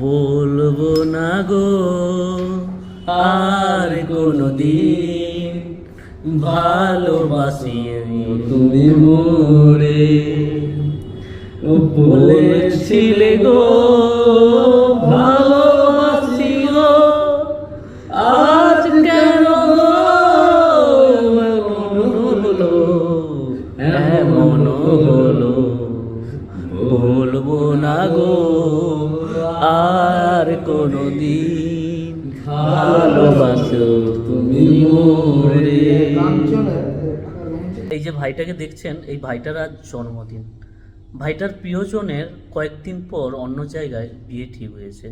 বলব না গো আর কোনদিন ভালোবাসি তুমি মোরে বলেছিলে গো ভালোবাসি গো আজ কেন হলো এমন হলো। বলব না গো আর কোনো দিন ভালোবাসো তুমি মোরে। এই যে ভাইটাকে দেখছেন, এই ভাইটার আজ জন্মদিন। ভাইটার প্রিয়জনের কয়েকদিন পর অন্য জায়গায় বিয়ে ঠিক হয়েছে।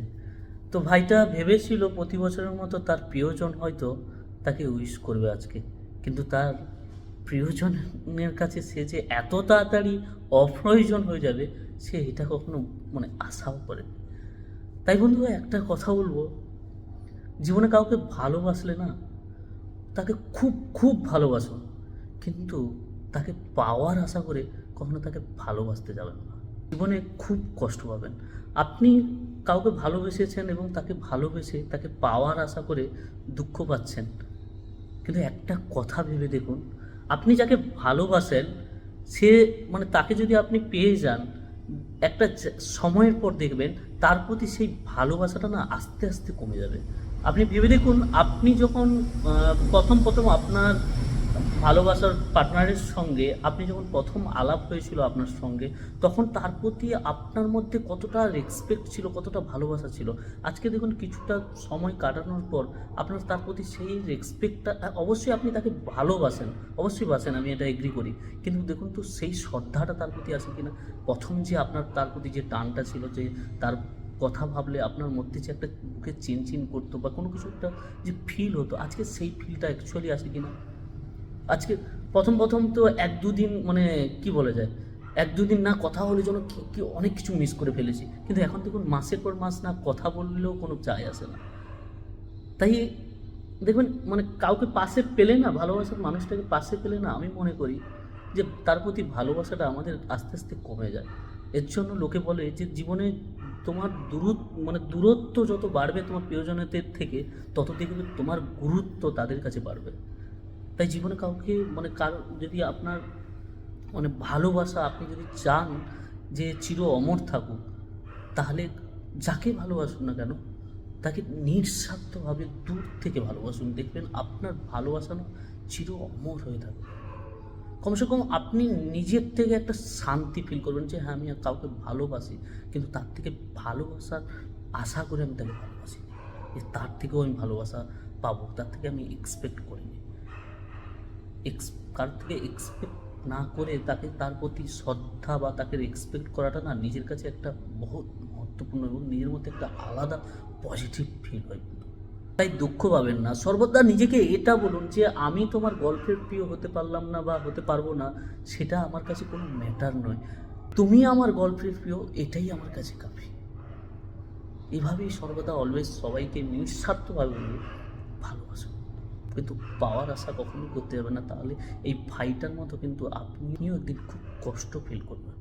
তো ভাইটা ভেবেছিল প্রতি বছরের মতো তার প্রিয়জন হয়তো তাকে উইশ করবে আজকে। কিন্তু তার প্রিয়জনের কাছে সে যে এত তাড়াতাড়ি অপ্রয়োজন হয়ে যাবে, সে এটা কখনো মানে আশাও করে তাই বন্ধু একটা কথা বলব। জীবনে কাউকে ভালোবাসলে না, তাকে খুব খুব ভালোবাসো। কিন্তু তাকে পাওয়ার আশা করে কখনো তাকে ভালোবাসতে যাবেন না। জীবনে খুব কষ্ট পাবেন। আপনি কাউকে ভালোবেসেছেন এবং তাকে ভালোবেসে তাকে পাওয়ার আশা করে দুঃখ পাচ্ছেন। কিন্তু একটা কথা ভেবে দেখুন, আপনি যাকে ভালোবাসেন, সে মানে তাকে যদি আপনি পেয়ে যান একটা সময়ের পর দেখবেন, তার প্রতি সেই ভালোবাসাটা না আস্তে আস্তে কমে যাবে। আপনি ভেবে দেখুন, আপনি যখন প্রথম প্রথম আপনার ভালোবাসার পার্টনারের সঙ্গে আপনি যখন প্রথম আলাপ হয়েছিল আপনার সঙ্গে, তখন তার প্রতি আপনার মধ্যে কতটা রেসপেক্ট ছিল, কতটা ভালোবাসা ছিল? আজকে দেখুন কিছুটা সময় কাটানোর পর আপনার তার প্রতি সেই রেসপেক্টটা অবশ্যই আপনি তাকে ভালোবাসেন, অবশ্যই বাসেন, আমি এটা এগ্রি করি। কিন্তু দেখুন তো সেই শ্রদ্ধাটা তার প্রতি আছে কিনা? প্রথম যে আপনার, তার প্রতি যে টানটা ছিল যে তার কথা ভাবলে আপনার মধ্যে যে একটা বুকে চিনচিন করতো বা কোনো কিছু একটা যে ফিল হতো, আজকে সেই ফিলটা অ্যাকচুয়ালি আসে কিনা? আজকে প্রথম প্রথম তো এক দুদিন মানে কি বলা যায়? এক দুদিন না কথা হলে যেন অনেক কিছু মিস করে ফেলেছি। কিন্তু এখন দেখুন মাসের পর মাস না কথা বললেও কোনো চাই আসে না। তাই দেখবেন মানে কাউকে পাশে পেলে না, ভালোবাসার মানুষটাকে পাশে পেলে না আমি মনে করি যে তার প্রতি ভালোবাসাটা আমাদের আস্তে আস্তে কমে যায়। এর জন্য লোকে বলে যে জীবনে তোমার দূরত মানে দূরত্ব যত বাড়বে তোমার প্রিয়জনদের থেকে, তত দেখবে তোমার গুরুত্ব তাদের কাছে বাড়বে। তাই জীবনে কাউকে মানে কারও যদি আপনার মানে ভালোবাসা আপনি যদি চান যে চির অমর থাকুক, তাহলে যাকে ভালোবাসুন না কেন, তাকে নিঃস্বার্থভাবে দূর থেকে ভালোবাসুন। দেখবেন আপনার ভালোবাসা না চির অমর হয়ে থাকবে। কমসে কম আপনি নিজের থেকে একটা শান্তি ফিল করবেন যে হ্যাঁ আমি কাউকে ভালোবাসি, কিন্তু তার থেকে ভালোবাসার আশা করে আমি তাকে ভালোবাসি যে তার থেকেও আমি ভালোবাসা পাবো, তার থেকে আমি এক্সপেক্ট করিনি। এক্স কার থেকে এক্সপেক্ট না করে তাকে তার প্রতি শ্রদ্ধা বা তাকে এক্সপেক্ট করাটা না নিজের কাছে একটা বহুত মহত্বপূর্ণ এবং নিজের মধ্যে একটা আলাদা পজিটিভ ফিল হয়। তাই দুঃখ পাবেন না। সর্বদা নিজেকে এটা বলুন যে, আমি তোমার গল্পের প্রিয় হতে পারলাম না বা হতে পারব না, সেটা আমার কাছে কোনো ম্যাটার নয়। তুমি আমার গল্পের প্রিয়, এটাই আমার কাছে কাফি। এভাবেই সর্বদা অলওয়েজ সবাইকে নিঃস্বার্থভাবে বলব। কিন্তু পাওয়ার আশা কখনোই করতে যাবে না। তাহলে এই ফাইটার মতো কিন্তু আপনিও একদিন খুব কষ্ট ফিল করবেন।